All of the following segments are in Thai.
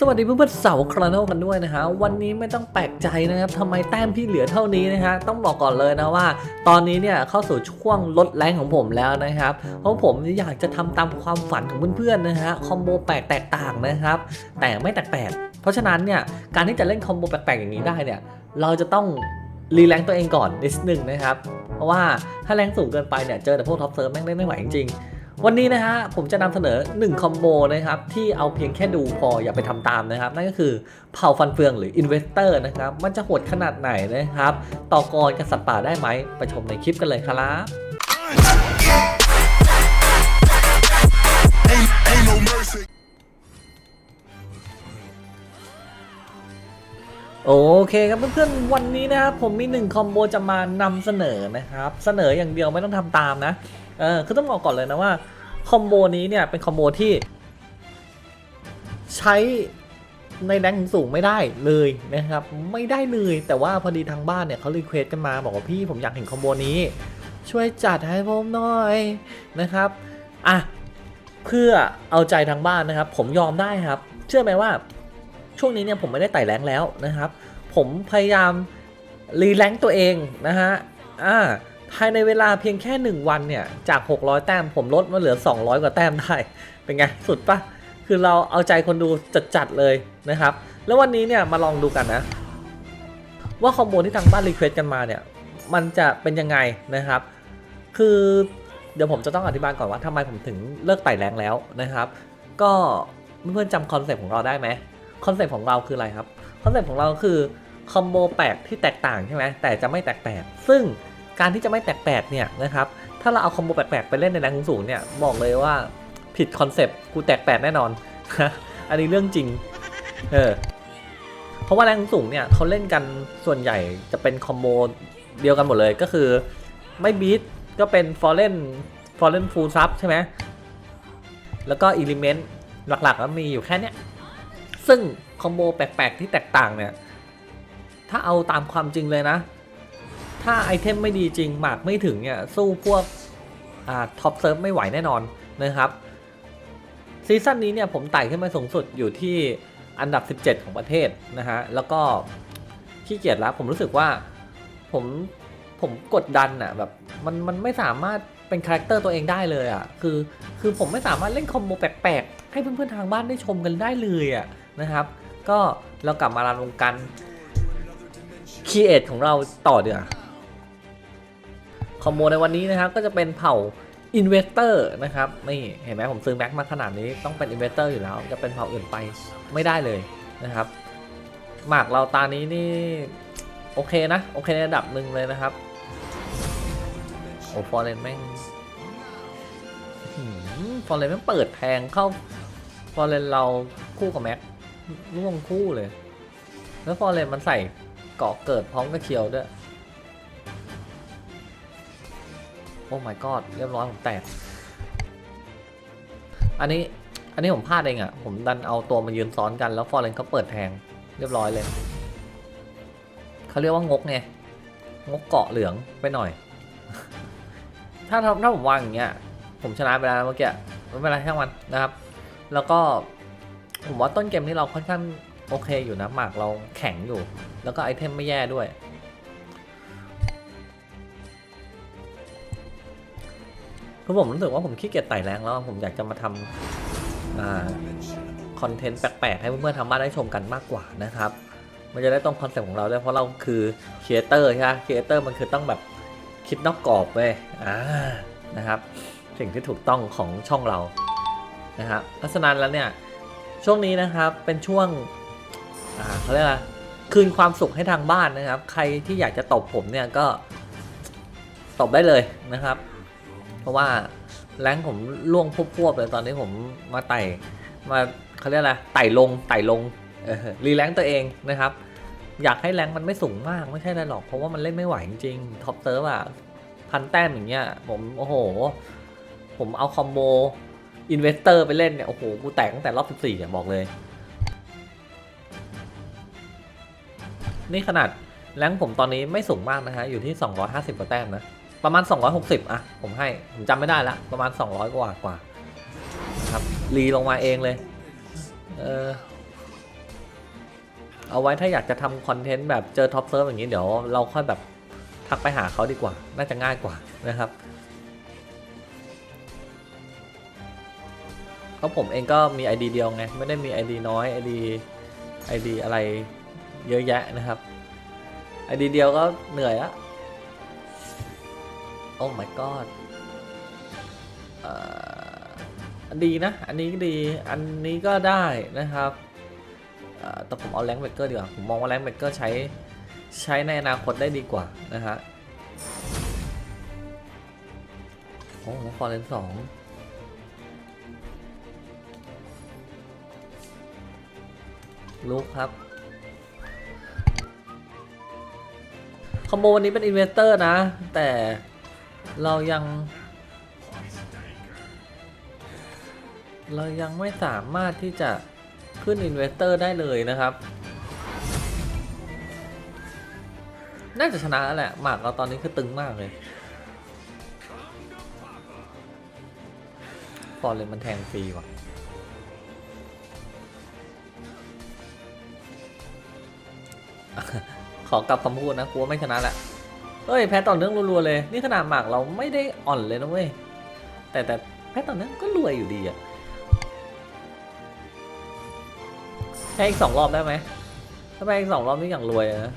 สวัสดีเพื่อนๆเสาครานกันด้วยนะฮะวันนี้ไม่ต้องแปลกใจนะครับทำไมแต้มพี่เหลือเท่านี้นะฮะต้องบอกก่อนเลยนะว่า ตอนนี้เนี่ยเข้าสู่ช่วงลดแรงของผมแล้วนะครับ เพราะผมอยากจะทำตามความฝันของเพื่อนๆนะฮะคอมโบแปลกแตกต่างนะครับ แต่ไม่แตกแปลกเพราะฉะนั้นเนี่ยการที่จะเล่นคอมโบแปลกๆอย่างนี้ได้เนี่ยเราจะต้องรีแรงตัวเองก่อนนิดนึงนะครับ เพราะว่าถ้าแรงสูงเกินไปเนี่ยเจอแต่พวกท็อปเซิร์ฟแม่งเล่นไม่ไหวจริงๆ วันนี้นะฮะผมจะนำเสนอ 1 คอมโบนะครับที่เอาเพียงแค่ดูพออย่าไปทำตามนะครับ นั่นก็คือเผาฟันเฟืองหรือ Investor นะครับ มันจะโหดขนาดไหนนะครับ ต่อกรกับสัตว์ป่าได้ไหม ไปชมในคลิปกันเลยครับ Ain't, ain't no mercy. โอเคครับเพื่อนๆวันนี้นะครับผมมีหนึ่งคอมโบจะมานำเสนอนะครับ เสนออย่างเดียวไม่ต้องทำตามนะเออคือต้องบอกก่อนเลยนะว่าคอมโบนี้เนี่ยเป็นคอมโบที่ ใช้ในแรงสูงไม่ได้เลยนะครับ ไม่ได้เลยแต่ว่าพอดีทางบ้านเนี่ยเขารีเควสกันมาบอกว่าพี่ผมอยากเห็นคอมโบนี้ ช่วยจัดให้ผมหน่อยนะครับอะเพื่อเอาใจทางบ้านนะครับ ผมยอมได้ครับ เชื่อไหมว่า ช่วงนี้เนี่ยผมไม่ได้ไต่แรงแล้วนะครับ ผมพยายามรีแรงตัวเองนะฮะอ่าภายในเวลาเพียงแค่ 1 วันเนี่ย จาก 600 แต้มผมลดมาเหลือ 200 กว่าแต้มได้ เป็นไง สุดปะคือเราเอาใจคนดูจัดๆเลยนะครับ แล้ววันนี้เนี่ยมาลองดูกันนะ ว่าคอมโบที่ทางบ้านรีเควสกันมาเนี่ย มันจะเป็นยังไงนะครับ คือเดี๋ยวผมจะต้องอธิบายก่อนว่าทำไมผมถึงเลิกไต่แรงแล้วนะครับ ก็เพื่อนๆจำคอนเซ็ปต์ของเราได้ไหม คอนเซปต์ของเราคืออะไรครับคอนเซปต์ของเราคือคอมโบแปลกที่แตกต่างใช่ไหมแต่จะไม่แตกแปลกซึ่งการที่จะไม่แตกแปลกเนี่ยนะครับถ้าเราเอาคอมโบแปลกๆไปเล่นในแรงสูงเนี่ยบอกเลยว่าผิดคอนเซปต์กูแตกแปลกแน่นอนอันนี้เรื่องจริงเออเพราะว่าแรงสูงเนี่ยเขาเล่นกันส่วนใหญ่จะเป็นคอมโบเดียวกันหมดเลยก็คือไม่บีทก็เป็นฟอร์เรนฟอร์เรนฟูลซับใช่ไหมแล้วก็อิเลเมนต์หลักๆแล้วมีอยู่แค่เนี้ย ซึ่งคอมโบแปลกๆที่แตกต่างเนี่ย ถ้าเอาตามความจริงเลยนะ ถ้าไอเทมไม่ดีจริงหมากไม่ถึงเนี่ยสู้พวกอ่าท็อปเซิร์ฟไม่ไหวแน่นอนนะครับซีซั่นนี้เนี่ยผมไต่ขึ้นมาสูงสุดอยู่ที่อันดับ 17 ของประเทศนะฮะ แล้วก็ขี้เกียจแล้วผมรู้สึกว่าผมผมกดดันอะแบบมันมันไม่สามารถเป็นคาแรคเตอร์ตัวเองได้เลยอะคือคือผมไม่สามารถเล่นคอมโบแปลกๆ ให้เพื่อนๆทางบ้านได้ชมกันได้เลยอะ นะครับ ก็เรากลับมาลานวงการคีเอทของเราต่อเดือคอมโบในวันนี้นะครับก็จะเป็นเผ่าอินเวสเตอร์นะครับนี่เห็นไหมผมซื้อแม็กมาขนาดนี้ต้องเป็นอินเวสเตอร์อยู่แล้ว จะเป็นเผ่าอื่นไปไม่ได้เลยนะครับหมากเราตานี้นี่โอเคนะ โอเคในระดับหนึ่งเลยนะครับ โอ้ฟอร์เรนแม่งฟอร์เรนแม่งเปิดแทงเข้าฟอร์เรนเราคู่กับแม็ก ร่วงคู่เลย แล้วฟอร์เรนมันใส่เกาะเกิดพร้อมกับเคียวด้วย โอ้ my god เรียบร้อยผมแตก อันนี้ อันนี้ผมพลาดเองอะ่ะ ผมดันเอาตัวมายืนซ้อนกันแล้วฟอร์เรนเขาเปิดแทง เรียบร้อยเลย เขาเรียกว่างกไง งกเกาะเหลืองไปหน่อย ถ้าถ้าผมวางอย่างเงี้ย ผมชนะไปแล้วเมื่อกี้ไม่เป็นไรช่างมันนะครับ แล้วก็ ผมว่าต้นเกมนี้เราค่อนข้างโอเคอยู่นะหมากเราแข็งอยู่ แล้วก็ไอเทมไม่แย่ด้วย คือผมรู้สึกว่าผมขี้เกียจไต่แรงแล้ว ผมอยากจะมาทำคอนเทนต์แปลกๆ ให้เพื่อนๆทางบ้านได้ชมกันมากกว่านะครับ มันจะได้ตรงคอนเซ็ปต์ของเราด้วยเพราะเราคือครีเอเตอร์ใช่ไหมครีเอเตอร์มันคือต้องแบบคิดนอกกรอบเว้ยอ่านะครับ สิ่งที่ถูกต้องของช่องเรานะครับเพราะฉะนั้นแล้วเนี่ย ช่วงนี้นะครับเป็นช่วงเขาเรียกอะไรคืนความสุขให้ทางบ้านนะครับ ใครที่อยากจะตบผมเนี่ยก็ตบได้เลยนะครับ เพราะว่าแรงผมล่วงพวบๆเลยตอนนี้ผมมาไต่มาเขาเรียกอะไรไต่ลงไต่ลงรีแรงตัวเองนะครับ อยากให้แรงมันไม่สูงมากไม่ใช่อะไรหรอกเพราะว่ามันเล่นไม่ไหวจริงๆท็อปเซิร์ฟอะพันแต้มอย่างเงี้ยผมโอ้โห ผมเอาคอมโบ อินเวสเตอร์ไปเล่นเนี่ย โอ้โห กูแตกตั้งแต่รอบ 14อะบอกเลย นี่ขนาดแรงผมตอนนี้ไม่สูงมากนะฮะ อยู่ที่ 250 กว่าแต้มนะ ประมาณ 260 อะ ผมให้ ผมจำไม่ได้ละ ประมาณ 200 กว่ากว่าครับ รีลงมาเองเลย เออเอาไว้ถ้าอยากจะทำคอนเทนต์แบบเจอท็อปเซิร์ฟอย่างนี้เดี๋ยวเราค่อยแบบทักไปหาเขาดีกว่า น่าจะง่ายกว่านะครับ เพราะผมเองก็มี ID เดียวไง ไม่ได้มี ID น้อย ID ID อะไรเยอะแยะนะครับ ID เดียวก็เหนื่อยอะโอ้ my god อ่อดีนะ อันนี้ก็ดี อันนี้ก็ได้นะครับแต่ผมเอาแรงเบเกอร์ดีกว่า ผมมองว่าแรงเบเกอร์ใช้ใช้ในอนาคตได้ดีกว่านะฮะ โอ้แล้วฟอร์เรนสอง ลูกครับ คอมโบวันนี้เป็นอินเวสเตอร์นะ แต่เรายัง เรายังไม่สามารถที่จะขึ้นอินเวสเตอร์ได้เลยนะครับ น่าจะชนะแล้วแหละ หมากเราตอนนี้คือตึงมากเลยฟอร์เรนมันแทงฟรีว่ะ ขอกลับคำพูดนะกูว่าไม่ชนะแหละเอ้ยแพ้ต่อเนื่องรัวๆเลย นี่ขนาดหมากเราไม่ได้อ่อนเลยนะเว้ยแต่แต่แพ้ต่อเนื่องก็รวยอยู่ดีอะแพ้อีกสองรอบได้ไหมถ้าแพ้อีกสองรอบนี่อย่างรวยนะ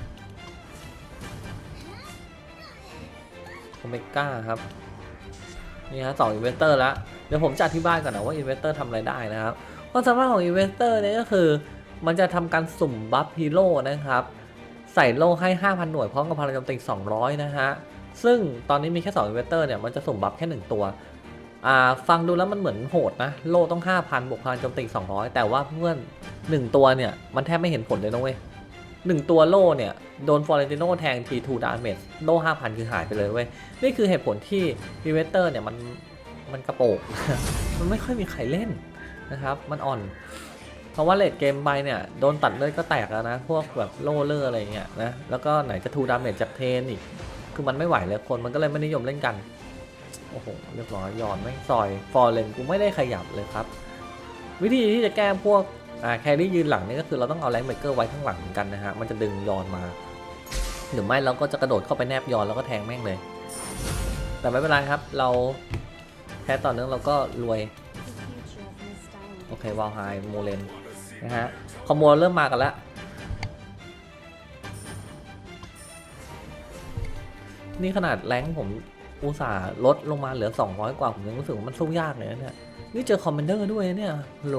โอเมก้าครับนี่ฮะสองอินเวสเตอร์แล้วเดี๋ยวผมจะอธิบายก่อนนะว่าอินเวสเตอร์ทำอะไรได้นะครับความสามารถของอินเวสเตอร์เนี่ยก็คือ มันจะทำการสุ่มบัฟฮีโร่นะครับ ใส่โล่ให้ 5,000 หน่วยพร้อมกับพลังโจมตี200 นะฮะ ซึ่งตอนนี้มีแค่2อินเวสเตอร์เนี่ยมันจะสุ่มบัฟแค่ 1 ตัวฟังดูแล้วมันเหมือนโหดนะ โล่ต้อง 5,000 บวกพลังโจมตี 200 แต่ว่าเพื่อน 1 ตัวเนี่ย มันแทบไม่เห็นผลเลยนะเว้ยหนึ่งตัวโล่เนี่ย โดนฟอร์เรนติโนแทงที2 damage โล่5,000คือหายไปเลยเว้ย นี่คือเหตุผลที่อินเวสเตอร์เนี่ย มันมันกระโปงมันไม่ค่อยมีใครเล่นนะครับ มันอ่อน ราะว่าเลดเกมไปเนี่ยโดนตัดเลือดก็แตกแล้วนะ พวกแบบโลเลอร์อะไรเงี้ยนะ แล้วก็ไหนจะทูดาเมจจากเทนอีก คือมันไม่ไหวเลยคนมันก็เลยไม่นิยมเล่นกัน โอ้โห เรียบร้อยย้อนไม่งซอย ฟอร์เรนกูไม่ได้ขยับเลยครับ วิธีที่จะแก้พวกอ่าแครี่ยืนหลังนี่ก็คือเราต้องเอาแรงเบเกอร์ไว้ข้างหลังเหมือนกันนะฮะ มันจะดึงย้อนมา หรือไม่เราก็จะกระโดดเข้าไปแนบย้อนแล้วก็แทงแม่งเลย แต่ไม่เป็นไรครับ เราแพ้ต่อเนื่องเราก็รวย โอเควาลไฮโมเลน นะฮะคอมโบเริ่มมากันแล้ว นี่ขนาดแรงผมอุตส่าห์ลดลงมาเหลือ 200 กว่า ผมยังรู้สึกว่ามันสู้ยากเลยเนี่ย นี่เจอคอมเมนเดอร์ด้วยเนี่ยโหล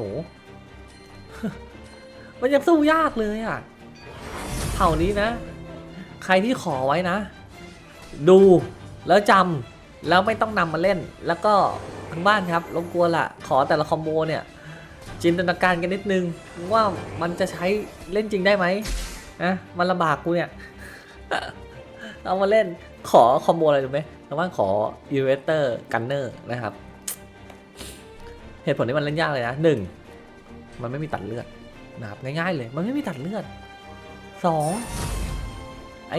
มันยังสู้ยากเลยอะเผ่านี้นะ ใครที่ขอไว้นะ ดูแล้วจำแล้วไม่ต้องนำมาเล่น แล้วก็ทางบ้านครับรบกวนละขอแต่ละคอมโบเนี่ย จินตนาการกันนิดนึงว่ามันจะใช้เล่นจริงได้ไหมนะมันลำบากกูเนี่ย เอามาเล่นขอคอมโบอะไรรู้ไหมทางบ้าขออินเวสเตอร์กันเนอร์นะครับ เหตุผลที่มันเล่นยากเลยนะหนึ่งมันไม่มีตัดเลือดนะครับง่ายๆเลย มันไม่มีตัดเลือดสองไอ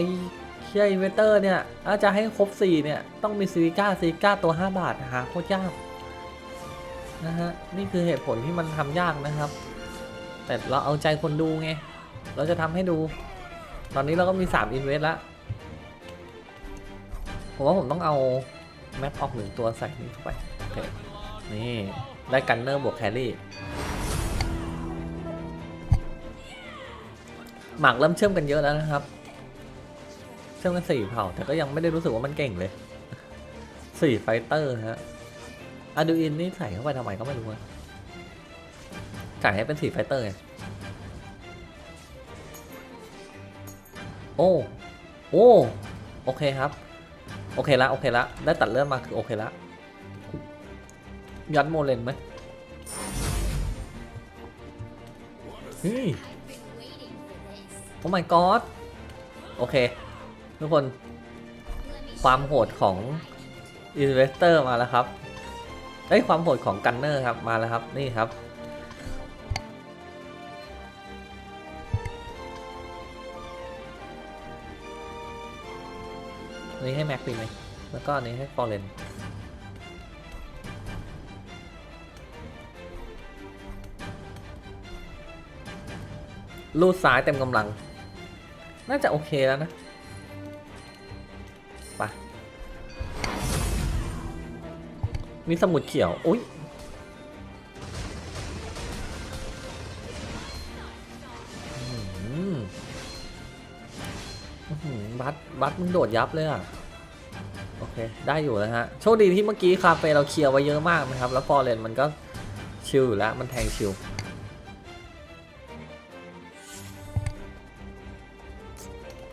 เชียอินเวสเตอร์เนี่ยถ้าจะให้ครบสี่เนี่ยต้องมีซีก้าซีก้าตัว5บาทนะฮะโคตรยาก นะฮะ นี่คือเหตุผลที่มันทำยากนะครับ แต่เราเอาใจคนดูไง เราจะทำให้ดู ตอนนี้เราก็มี3 Invest แล้ว ผมว่าผมต้องเอาแมปออกหนึ่งตัวใส่นี่เข้าไปโอเคนี่ ได้กันเนอร์บวกแครี่หมากเริ่มเชื่อมกันเยอะแล้วนะครับ เชื่อมกันสี่เผ่า แต่ก็ยังไม่ได้รู้สึกว่ามันเก่งเลยสี่ไฟเตอร์ฮะ อะดูอินนี่ใส่เข้าไปทำไมก็ไม่รู้อะจ่ให้เป็นสีไฟเตอร์ไงโอ้ โอ้ โอเคครับ โอเคละ โอเคละ ได้ตัดเลือดมาคือโอเคละ ยัดโมเลนไหมเฮ้ยโอ้ my god โอเค ทุกคน ความโหดของ Investor มาแล้วครับ เอ้ยความโหดของกันเนอร์ครับมาแล้วครับนี่ครับนนี้ให้แม็กปีไหมแล้วก็อันนี้ให้ฟอร์เรนลูดซ้ายเต็มกำลัง น่าจะโอเคแล้วนะ มีสมุดเขียว อุ้ยบัสบัสมึงโดดยับเลยอะ โอเค ได้อยู่นะฮะ โชคดีที่เมื่อกี้คาเฟ่เราเคลียร์ไว้เยอะมากนะครับ แล้วฟอร์เรนมันก็ชิลอยู่แล้ว มันแทงชิล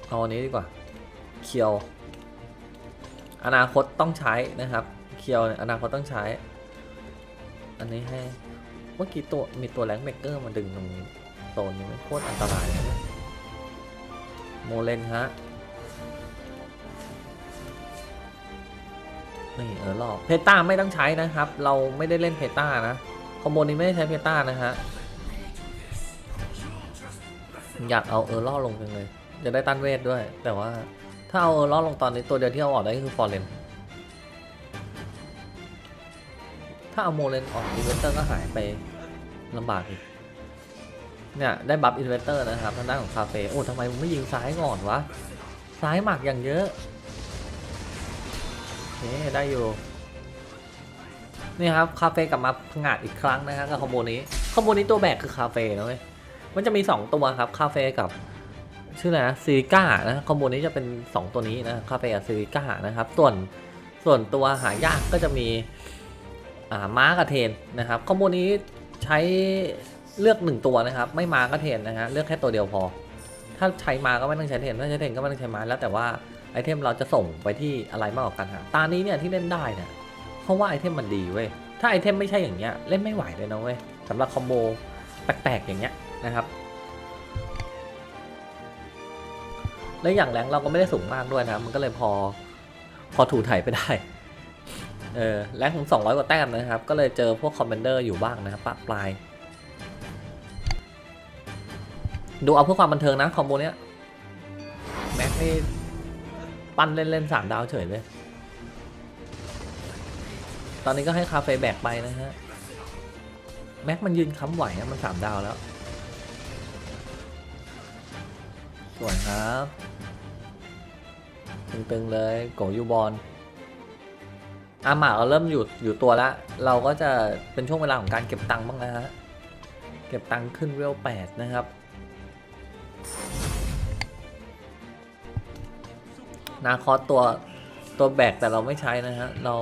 เอาอันนี้ดีกว่า เคียว อนาคตต้องใช้นะครับ เคียวเนี่ยอนาคตต้องใช้ อันนี้ให้เมื่อกี้ตัวมีตัวแรงเมกเกอร์มาดึงตรงโซนนี้ไม่โคตรอันตรายเลยโมเลนฮะนี่เออรอบเพต้าไม่ต้องใช้นะครับ เราไม่ได้เล่นเพต้านะคอมโบนี้ไม่ได้ใช้เพต้านะฮะอยากเอาเออร์ล่อลงจังเลย จะได้ต้านเวทด้วย แต่ว่าถ้าเอาเออร์ล่อลงตอนนี้ตัวเดียวที่เอาออกได้ก็คือฟอร์เรนาเอาโมเลนออกอินเวสเตอร์ก็หายไปลำบากอีกเนี่ยได้บัฟอินเวสเตอร์นะครับทางด้านของคาเฟ่โอ้ทำไมมึงไม่ยิงซ้ายก่อนวะซ้ายหมักอย่างเยอะโอเคได้อยู่นี่ครับคาเฟ่กลับมาผงาดอีกครั้งนะครับกับคอมโบนี้คอมโบนี้ตัวแบกคือคาเฟ่นะเว้ยมันจะมี 2 ตัวครับคาเฟ่กับชื่ออะไรนะซิลิก้านะคอมโบนี้จะเป็น 2 ตัวนี้นะคาเฟ่กับซิลิก้านะครับส่วนส่วนตัวหายากก็จะมี ม้ากับเทนนะครับคอมโบนี้ใช้เลือก 1 ตัวนะครับ ไม่ม้าก็เทนนะฮะเลือกแค่ตัวเดียวพอ ถ้าใช้ม้าก็ไม่ต้องใช้เทนถ้าใช้เทนก็ไม่ต้องใช้ม้าแล้วแต่ว่าไอเทมเราจะส่งไปที่อะไรมากกว่ากันฮะตานี้เนี่ยที่เล่นได้เนี่ยเพราะว่าไอเทมมันดีเว้ยถ้าไอเทมไม่ใช่อย่างเงี้ยเล่นไม่ไหวเลยนะเว้ยสำหรับคอมโบแปลกๆอย่างเงี้ยนะครับและอย่างแรงเราก็ไม่ได้สูงมากด้วยนะมันก็เลยพอพอถูถ่ายไปได้ เออแรงของ200 กว่าแต้มนะครับ ก็เลยเจอพวกคอมเมนเดอร์อยู่บ้างนะครับปะปลาย ดูเอาเพื่อความบันเทิงนะคอมโบเนี้ยแม็กนี่ปั้นเล่นเล่นๆสามดาวเฉยเลย ตอนนี้ก็ให้คาเฟ่แบกไปนะฮะ แม็กมันยืนค้ำไหวอะมันสามดาวแล้ว สวยครับ ตึงๆเลยโกยูบอล อาหมาเราเริ่มอยู่อยู่ตัวแล้วเราก็จะเป็นช่วงเวลาของการเก็บตังค์บ้างนะฮะเก็บตังค์ขึ้นเวลแปดนะครับ นาคอสตัวตัวแบกแต่เราไม่ใช้นะฮะเรา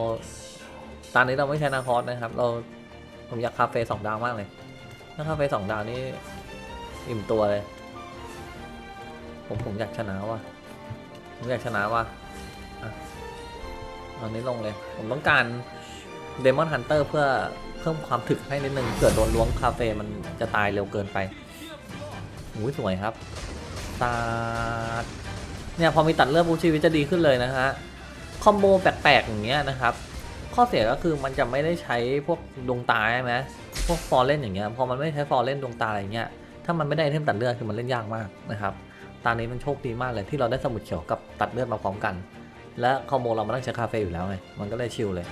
ตอนนี้เราไม่ใช้นาคอสนะครับ เราผมอยากคาเฟ่สองดาวมากเลยถ้าคาเฟ่สองดาวนี่อิ่มตัวเลย ผมผมอยากชนะว่ะผมอยากชนะว่ะ เอานี้ลงเลย ผมต้องการเดมอนฮันเตอร์เพื่อเพิ่มความถึกให้นิดนึงเผื่อโดนล้วงคาเฟ่มันจะตายเร็วเกินไปอุ้ยสวยครับตาดเนี่ยพอมีตัดเลือดบูชีวิตจะดีขึ้นเลยนะฮะ คอมโบแปลกๆอย่างเงี้ยนะครับ ข้อเสียก็คือมันจะไม่ได้ใช้พวกดวงตาใช่ไหมพวกฟอร์เลนอย่างเงี้ย พอมันไม่ใช้ฟอร์เลนดวงตาอะไรเงี้ย ถ้ามันไม่ได้ไอเทมตัดเลือดคือมันเล่นยากมากนะครับ ตอนนี้มันโชคดีมากเลยที่เราได้สมุดเขียวกับตัดเลือดมาพร้อมกัน และคอมโบเรามันต้งใช้คาเฟ่อยู่แล้วไง มันก็เลยชิลเลย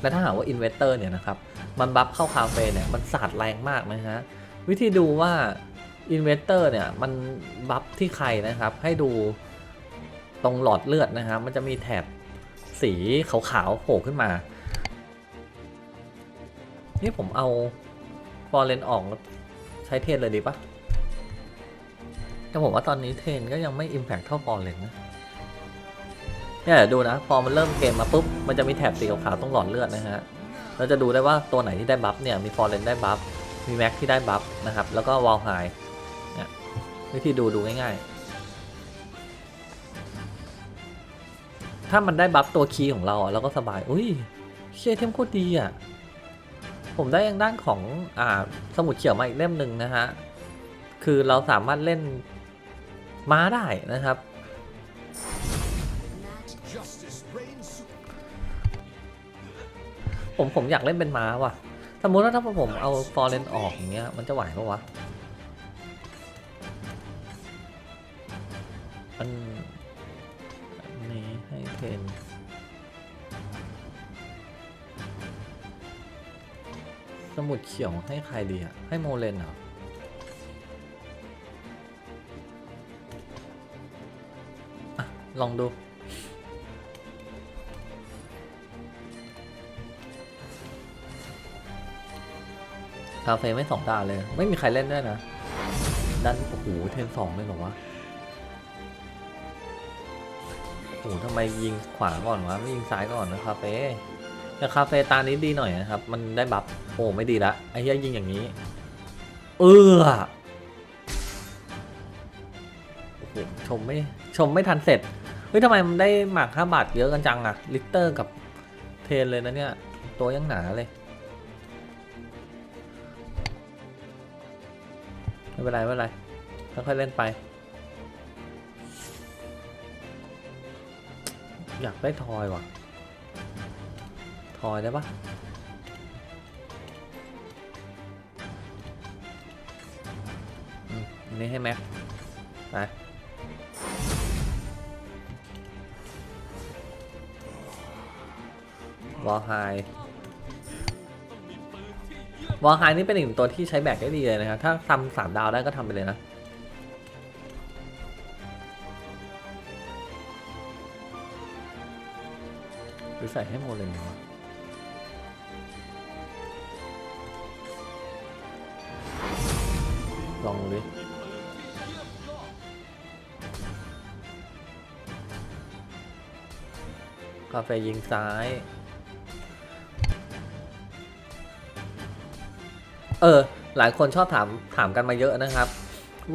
และถ้าหากว่าอินเวสเตอร์เนี่ยนะครับ มันบัฟเข้าคาเฟ่เนี่ย มันสาดแรงมากนะฮะ วิธีดูว่าอินเวสเตอร์เนี่ย มันบัฟที่ใครนะครับ ให้ดูตรงหลอดเลือดนะครับ มันจะมีแถบสีขาวๆโผล่ขึ้นมา นี่ผมเอาฟอร์เรนออกใช้เทนเลยดีปะแต่ผมว่าตอนนี้เทนก็ยังไม่ Impact เท่าฟอร์เรนนะ เนี่ยเดี๋ยวดูนะ พอมันเริ่มเกมมาปุ๊บ มันจะมีแถบสีขาวๆตรงหลอดเลือดนะฮะ เราจะดูได้ว่าตัวไหนที่ได้บัฟเนี่ย มีฟอร์เรนได้บัฟ มีแม็กที่ได้บัฟนะครับ แล้วก็วอลไฮเนี่ยวิธีดูดูง่ายๆ ถ้ามันได้บัฟตัวคีย์ของเราอะเราก็สบาย อุ้ยเชี่ยเทมโคตรดีอะ ผมได้ยังด้านของอ่าสมุดเขียวมาอีกเล่มหนึ่งนะฮะ คือเราสามารถเล่นม้าได้นะครับ ผมผมอยากเล่นเป็นม้าว่ะ สมมติว่าถ้าผมเอาฟอร์เรนออกอย่างเงี้ยมันจะไหวปะวะ อันนี้ให้เทนสมุดเขียวให้ใครดีอะ ให้โมเลนเหรอลองดู คาเฟ่ไม่สองดาวเลย ไม่มีใครเล่นด้วยนะดันโอ้โหเทนสองเลยเหรอวะโอ้โหทำไมยิงขวาก่อนวะไม่ยิงซ้ายก่อนนะคาเฟ่แต่คาเฟ่ตานี้ดีหน่อยนะครับ มันได้บัฟโอ้ไม่ดีละไอ้เหี้ยยิงอย่างนี้ เออโอ้โหชมไม่ชมไม่ทันเสร็จเฮ้ยทำไมมันได้หมากห้าบาทเยอะกันจังอะลิตเตอร์กับเทนเลยนะเนี่ย ตัวยังหนาเลย เป็นไรไม่เป็นไรค่อยๆเล่นไป อยากได้ทอยว่ะ ทอยได้ปะอันนี้ให้แม็กไปวอลไฮ วอลไฮนี่เป็นอีกหนึ่งตัวที่ใช้แบกได้ดีเลยนะครับ ถ้าทำสามดาวได้ก็ทำไปเลยนะ หรือใส่ให้โมเลนดีวะลองดูดิกาแฟยิงซ้าย หลายคนชอบถามถามกันมาเยอะนะครับ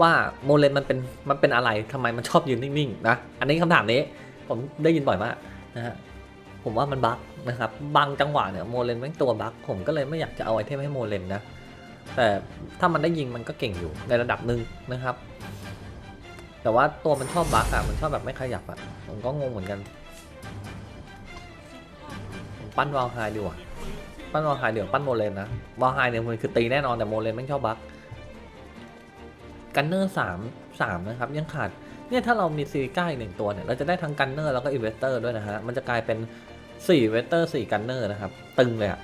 ว่าโมเลนมันเป็นมันเป็นอะไรทำไมมันชอบยืนนิ่งๆนะอันนี้คำถามนี้ผมได้ยินบ่อยมากนะฮะผมว่ามันบั๊กนะครับบางจังหวะเนี่ยโมเลนแม่งตัวบั๊กผมก็เลยไม่อยากจะเอาไอเทมให้โมเลนนะแต่ถ้ามันได้ยิงมันก็เก่งอยู่ในระดับหนึ่งนะครับ แต่ว่าตัวมันชอบบั๊กอะมันชอบแบบไม่ขยับอะผมก็งงเหมือนกัน ปั้นวอลไฮดีกว่า ปั้นวอลไฮเดี๋ยวปั้นโมเลนนะวอลไฮเนี่ยมันคือตีแน่นอนแต่โมเลนไม่ชอบบั๊กกันเนอร์สามสามนะครับ ยังขาดเนี่ยถ้าเรามีซีก้าอีกหนึ่งตัวเนี่ยเราจะได้ทั้งกันเนอร์แล้วก็อินเวสเตอร์ด้วยนะฮะมันจะกลายเป็นสี่เวสเตอร์สี่กันเนอร์นะครับตึงเลยอะ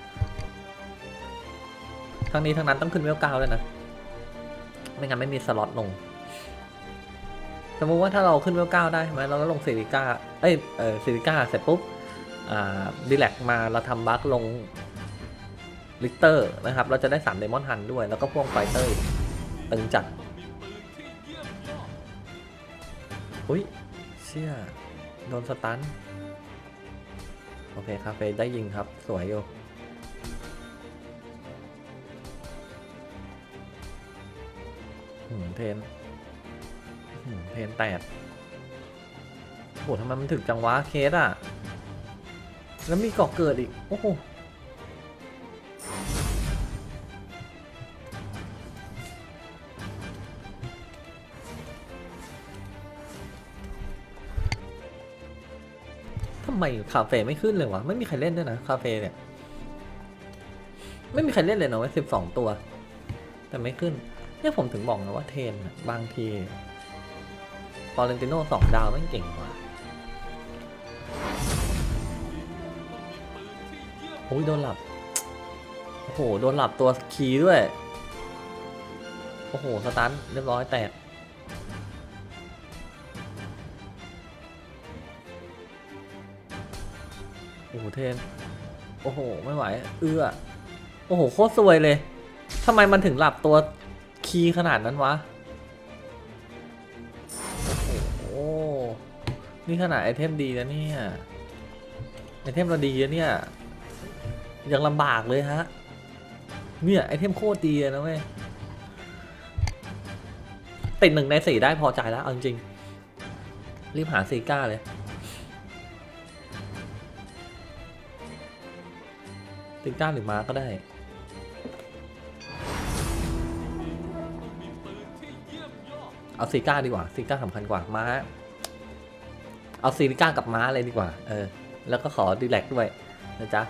ทั้งนี้ทั้งนั้นต้องขึ้นเวลเก้าด้วยนะไม่งั้นไม่มีสล็อตลงสมมติว่าถ้าเราขึ้นเวลเก้าได้ใช่ไหมเราก็ลงซิลิก้าเอ้ยเออซิลิก้าเสร็จปุ๊บอ่าดีแลกมาเราทำบัคลง ลิเตอร์นะครับ เราจะได้3เดมอนฮันด้วย แล้วก็พวกไฟเตอร์ตึงจัด อุ้ยเชี่ยโดนสตัน โอเคคาเฟ่ได้ยิงครับ สวยอยู่เพนเพนแตกโหทำไมมันถึกจังวะเคสอะ แล้วมีเกาะเกิดอีก โอ้โห ไมคาเฟ่ไม่ขึ้นเลยวะ ไม่มีใครเล่นด้วยนะคาเฟ่เนี่ย ไม่มีใครเล่นเลยนะเว้ยสิบสองตัว แต่ไม่ขึ้น เนี่ยผมถึงบอกนะว่าเทนบางทีฟอเรนติโน่สองดาวแม่งเก่งกว่าโอ้ยโดนหลับ โอ้โห โดนหลับตัวคีด้วย โอ้โห สตันเรียบร้อยแตก อ้โหเทนโอ้โห ไม่ไหว เอื้อ โอ้โห โคตรซวยเลยทำไมมันถึงหลับตัวคีขนาดนั้นวะ โอ้โหนี่ขนาดไอเทมดีนะเนี่ย ไอเทมเราดีนะเนี่ย ยังลำบากเลยฮะ เนี่ยไอเทมโคตรดีเลยนะเว้ยติดหนึ่งในสี่ได้พอใจแล้วเอาจริง รีบหาซีก้าเลย ซีก้าหรือม้าก็ได้ เอาซีก้าดีกว่าซีก้าสำคัญกว่าม้า เอาซีก้ากับม้าเลยดีกว่า เออ แล้วก็ขอดีแลกด้วยนะจ๊ะ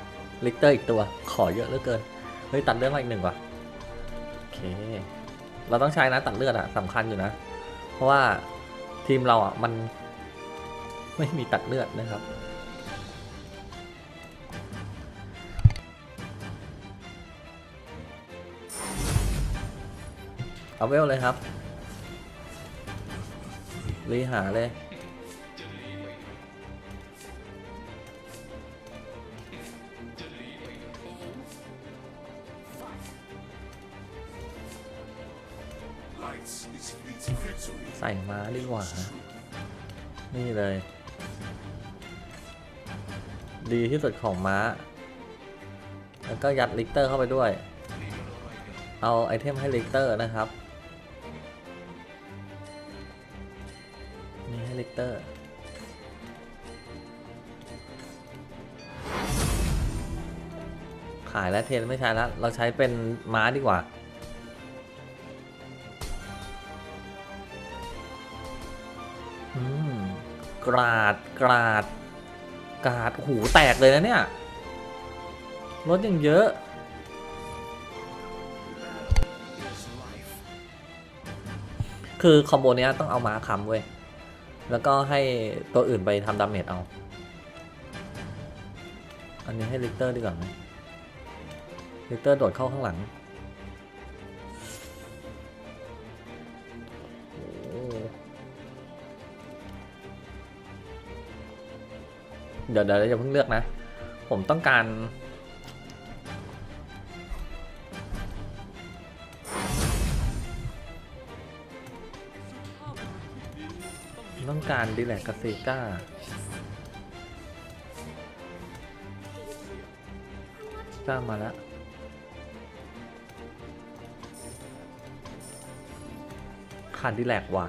ลิกเตอร์อีกตัวขอเยอะเหลือเกิน เฮ้ย ตัดเลือดมาอีกหนึ่งว่ะโอเค เราต้องใช้นะตัดเลือดอะสำคัญอยู่นะ เพราะว่าทีมเราอะมันไม่มีตัดเลือดนะครับ เอาเวลเลยครับรีหาเลย ใส่มาดีกว่า นี่เลย ดีที่สุดของม้า แล้วก็ยัดลิกเตอร์เข้าไปด้วย เอาไอเทมให้ลิกเตอร์นะครับ นี่ให้ลิกเตอร์ ขายแล้วเทนไม่ใช้แล้ว เราใช้เป็นม้าดีกว่า อืม กราดกราดกราดหูแตกเลยนะเนี่ย รถยังเยอะคือคอมโบเนี้ยต้องเอาม้าค้ำเว้ย แล้วก็ให้ตัวอื่นไปทำดาเมจเอา อันนี้ให้ลิกเตอร์ดีกว่าไหมลิกเตอร์โดดเข้าข้างหลังเดี๋ยวเดี๋ยวอย่าเพิ่งเลือกนะ ผมต้องการ ต้องการดีแลกกับเซก้าจ้างมาแล้วขาดดีแลกว่ะ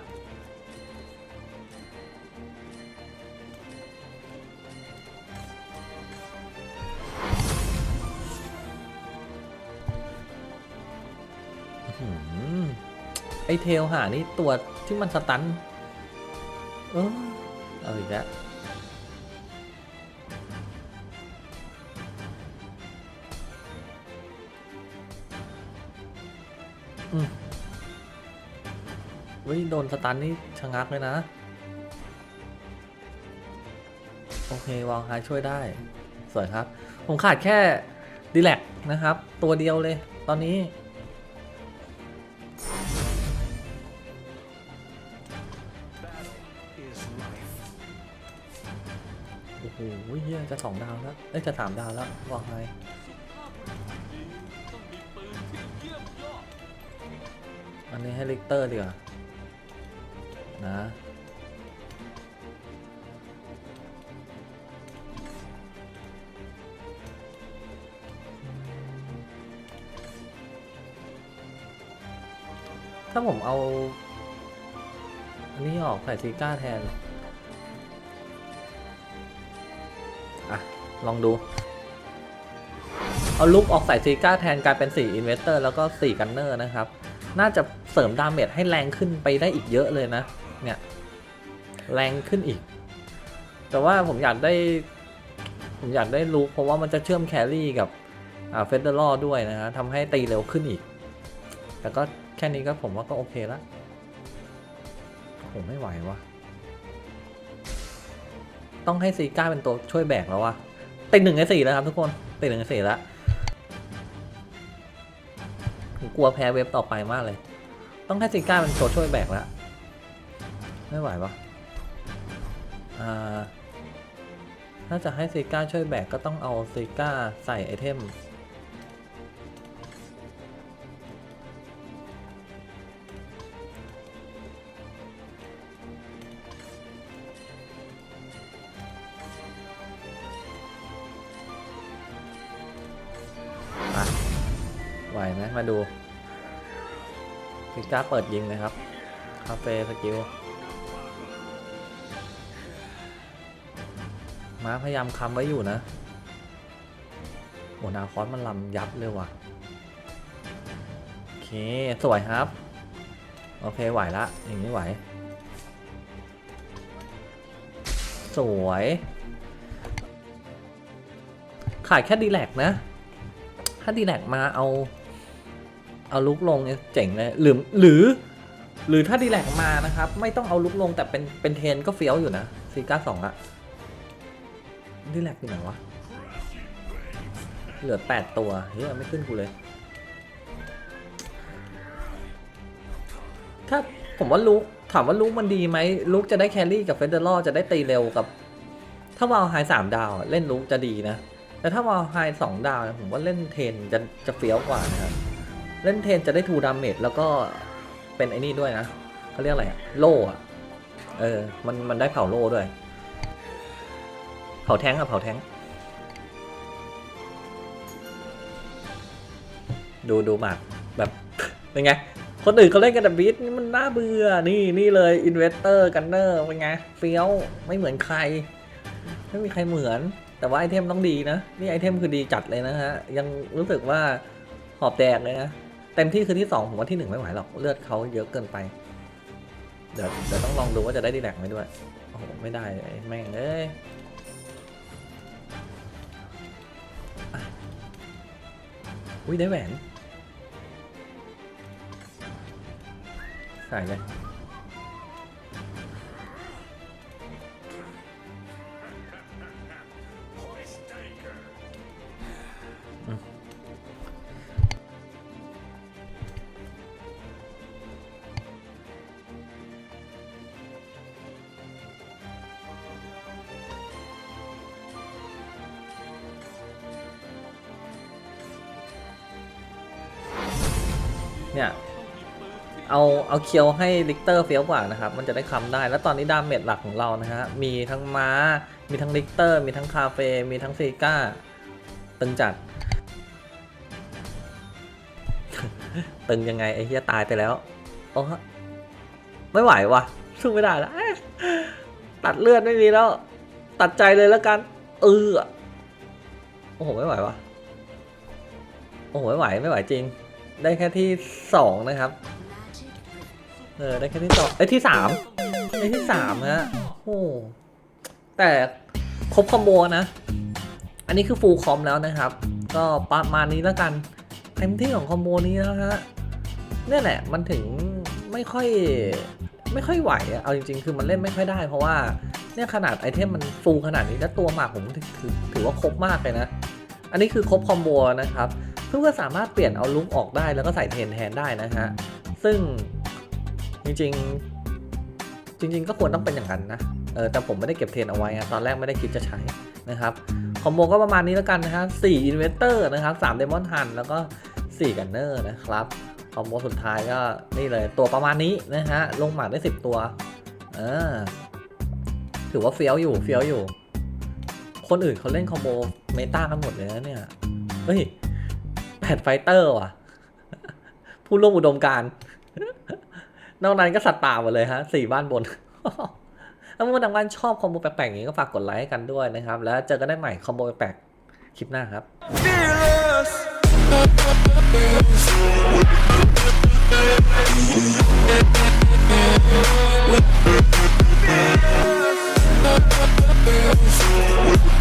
ไอเทลหานี่ตัวที่มันสตัน เออเอาอีกแล้วอืมวิโดนสตันนี่ชะงักเลยนะ โอเควางไฮช่วยได้ สวยครับ ผมขาดแค่ดีแลกนะครับ ตัวเดียวเลย ตอนนี้ จะสองดาวแล้วเอ้ยจะสามดาวแล้ววาไฮอันนี้ให้ลิกเตอร์ดีกว่านะถ้าผมเอา อันนี้ออกใส่ซีก้าแทน อะ ลองดู เอาลุกออกใส่ซีก้าแทนกลายเป็น4อินเวสเตอร์แล้วก็ 4 กันเนอร์นะครับ น่าจะเสริมดาเมจให้แรงขึ้นไปได้อีกเยอะเลยนะ เนี่ย แรงขึ้นอีก แต่ว่าผมอยากได้ ผมอยากได้ลุกเพราะว่ามันจะเชื่อมแครี่กับเฟเดอร์ลด้วยนะฮะทำให้ตีเร็วขึ้นอีก แต่ก็แค่นี้ก็ผมว่าก็โอเคละผมไม่ไหวว่ะ ต้องให้ซีก้าเป็นตัวช่วยแบกแล้ววะติดหนึ่งในสี่แล้วครับทุกคนติดหนึ่งในสี่แล้วผมกลัวแพ้เว็บต่อไปมากเลย ต้องให้ซีก้าเป็นตัวช่วยแบกแล้วไม่ไหวปะอ่าถ้าจะให้ซีก้าช่วยแบกก็ต้องเอาซีก้าใส่ไอเทม ไหวไหมมาดูพิก้าเปิดยิงเลยครับ คาเฟ่สกิลม้าพยายามคำไว้อยู่นะโหนาคอสมันลำยับเลยว่ะ โอเค สวยครับ โอเค ไหวละ อย่างนี้ไหว สวย ขายแค่ดีแลกนะ ถ้าดีแลกมาเอา เอาลุกลงเนี่ยเจ๋งเลยหรือหรือ หรือถ้าดีแลกมานะครับ ไม่ต้องเอาลุกลงแต่เป็นเป็นเทนก็เฟี้ยวอยู่นะซีก้าสองอะดีแลกอยู่ไหนวะเหลือแปดตัวเฮ้ยไม่ขึ้นกูเลย ถ้าผมว่าลุกถามว่าลุกมันดีไหมลุกจะได้แครี่กับเฟเดอร์จะได้ตีเร็วกับ ถ้าวาลไฮสามดาวเล่นลุกจะดีนะ แต่ถ้าวาลไฮสองดาว ผมว่าเล่นเทนจะจะเฟี้ยวกว่านะครับ เล่นเทนจะได้ทูดามเมจแล้วก็เป็นไอ้นี่ด้วยนะเขาเรียกอะไรโล่อะเออ มันมันได้เผาโล่ด้วย เผาแท้งอะเผาแท้ง ดูดูหมากแบบเป็นไง คนอื่นเขาเล่นกันแต่บีทนี่มันน่าเบื่อ นี่นี่เลยอินเวสเตอร์กันเนอร์เป็นไงเฟี้ยวไม่เหมือนใคร ไม่มีใครเหมือน แต่ว่าไอเทมต้องดีนะ นี่ไอเทมคือดีจัดเลยนะฮะ ยังรู้สึกว่าหอบแดกเลยนะ เต็มที่คือที่สองผมว่าที่หนึ่งไม่ไหวหรอกเลือดเขาเยอะเกินไป เดี๋ยวเดี๋ยวต้องลองดูว่าจะได้ดีแลกไหมด้วยโอ้โหไม่ได้ไอ้แม่งเอ้ยอุ้ยได้แหวนใส่เลย เอาเคียวให้ลิกเตอร์เฟี้ยวกว่านะครับ มันจะได้คำได้ แล้วตอนนี้ดาเมจหลักของเรานะฮะ มีทั้งม้า มีทั้งลิกเตอร์ มีทั้งคาเฟ่มีทั้งเซก้า ตึงจัด ตึงยังไง ไอ้เฮียตายไปแล้วโอ้ฮะไม่ไหววะสู้ไม่ได้แล้ว ตัดเลือดไม่มีแล้ว ตัดใจเลยแล้วกัน เออ โอ้โห ไม่ไหววะโอ้โห ไม่ไหว ไม่ไหวจริง ได้แค่ที่สองนะครับ เออได้แค่ที่สองไอ้ยที่สามได้ที่สามฮะโอ้แต่ครบคอมโบนะ อันนี้คือฟูลคอมแล้วนะครับ ก็ประมาณนี้แล้วกันเต็มที่ของคอมโบนี้แล้วฮะเนี่ยแหละมันถึงไม่ค่อยไม่ค่อยไหวอะเอาจริงๆ คือมันเล่นไม่ค่อยได้ เพราะว่าเนี่ยขนาดไอเทมมันฟูลขนาดนี้แล้วตัวหมากผมถือถอถือว่าครบมากเลยนะ อันนี้คือครบคอมโบนะครับ เพื่อนๆสามารถเปลี่ยนเอาลุกออกได้แล้วก็ใส่เทนแทนได้นะฮะ ซึ่ง จริงๆ จริง ๆ ก็ควรต้องเป็นอย่างนั้นนะเออแต่ผมไม่ได้เก็บเทรนเอาไว้อะตอนแรกไม่ได้คิดจะใช้นะครับคอมโบก็ประมาณนี้แล้วกันนะฮะ4 Investor นะครับ3 Demon Hunt แล้วก็4 Gunner นอร์นะครับคอมโบสุดท้ายก็นี่เลยตัวประมาณนี้นะฮะลงหมากได้10ตัวเออถือว่าเฟี้ยวอยู่เฟี้ยวอยู่ คนอื่นเขาเล่นคอมโบเมตากันหมดเลยนะเนี่ยเฮ้ยแพดไฟเตอร์ว่ะ ผู้ร่วมอุดมการ นอกนั้นก็สัตว์ป่าหมดเลยฮะสี่บ้านบนถ้าเมื่อทางบ้านชอบคอมโบแปลกๆอย่างนี้ก็ฝากกดไลค์ให้กันด้วยนะครับ แล้วเจอกันได้ใหม่คอมโบแปลกๆคลิปหน้าครับ We'll